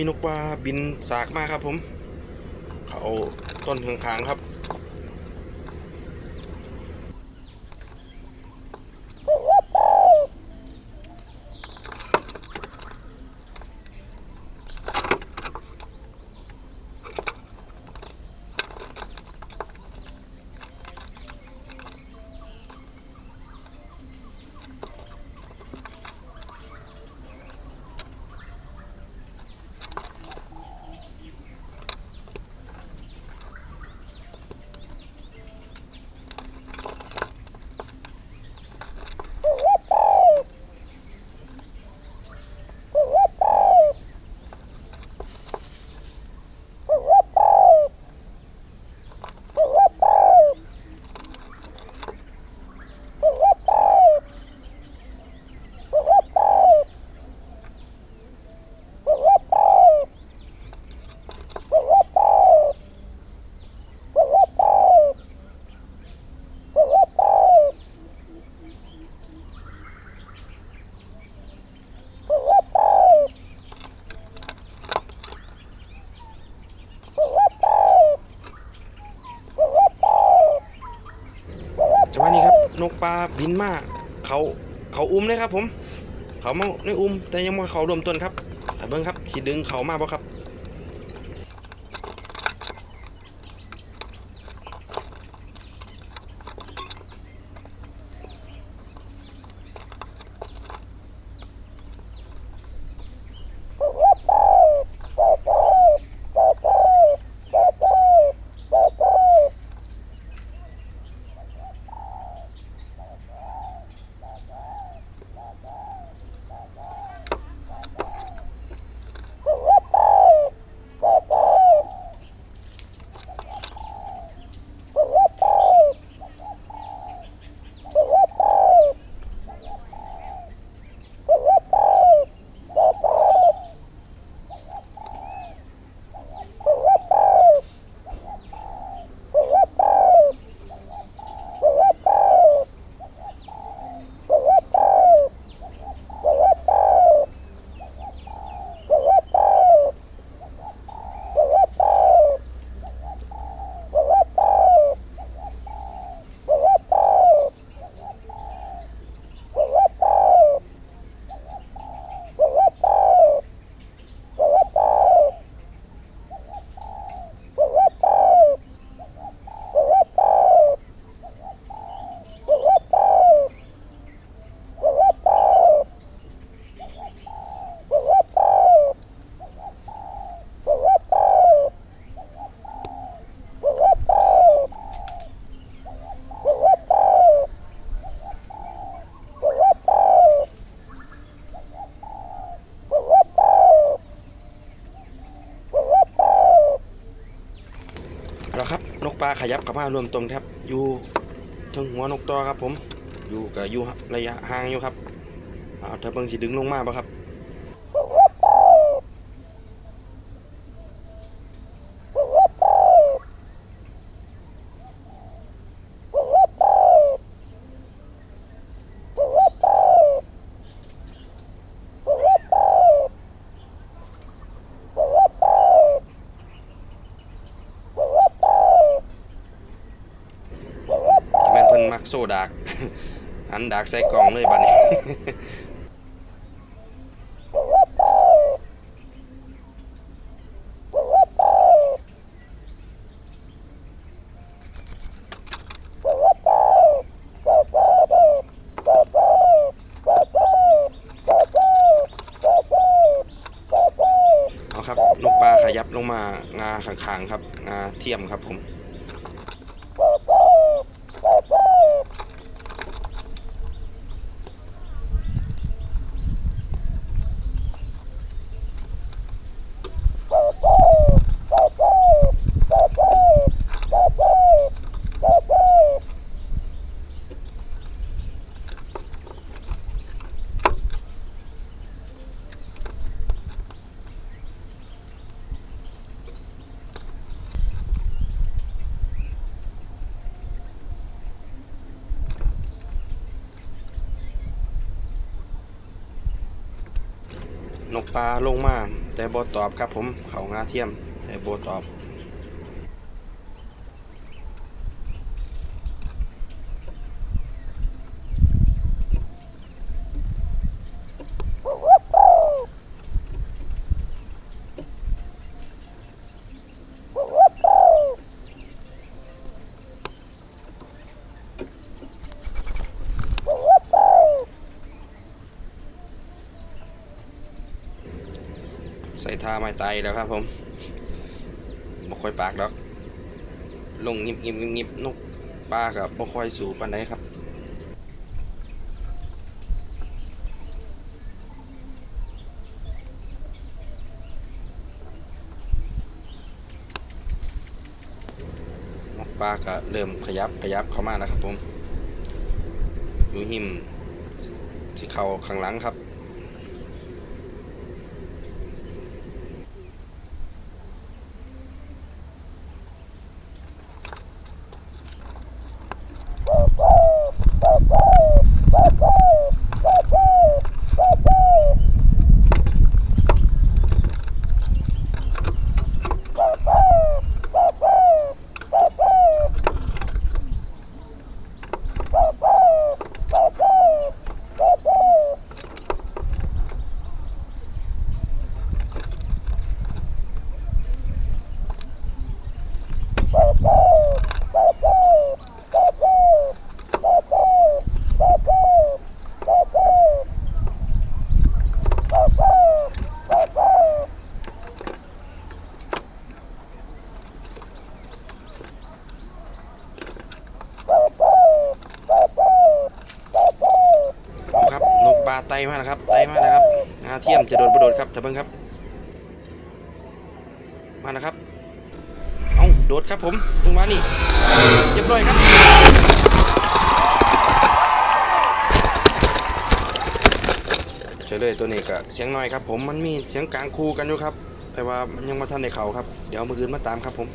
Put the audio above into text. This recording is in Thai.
มีนกปลาบินสากมาครับผม เขาต้นข้างๆครับ ปลาบินมาเขาเขาอุ้มเลยครับผม เขามาในอุ้มแต่ยังมาเขารวมต้นครับแต่เบิ้งครับขีดึงเขามาบ่ครับ นกปลาขยับกับมารวมตรงครับ อยู่ทางหัวนกตอครับผม อยู่กับอยู่ระยะห่างอยู่ครับเอาถ้าเบิ่งสิดึงลงมาบ่ครับ แม่นเพิ่นมัก โซดากอันดากใส่กล่องเลยบัดนี้เอาครับนกปลาขยับลงมางาขางๆครับ งาเทียมครับผม นกปลาลงมา แต่บอตอบครับผมเขางาเทียม แต่บอตอบ ใส่ ท่าไม้ไตแล้วครับผมบ่ค่อยปากดอก ลงงิบงิบงิบงิบนกปลากับบ่ค่อยสูปานใดครับปลาก็เริ่มขยับขยับเข้ามาแล้วครับผม อยู่หิมสิเข้าข้างหลังครับ ไตมาแล้วครับไตมาแล้วครับงาเทียมจะโดดประโดดครับถ้าเบิ่งครับ มาแล้วครับเอาโดดครับผมตรงมานี่เรียบร้อยครับเฉลยตัวนี้ก็เสียงน้อยครับ ผมมันมีเสียงกลางคู่กันอยู่ครับ แต่ว่ามันยังมาทันในเขาครับ เดี๋ยวมือคืนมาตามครับผม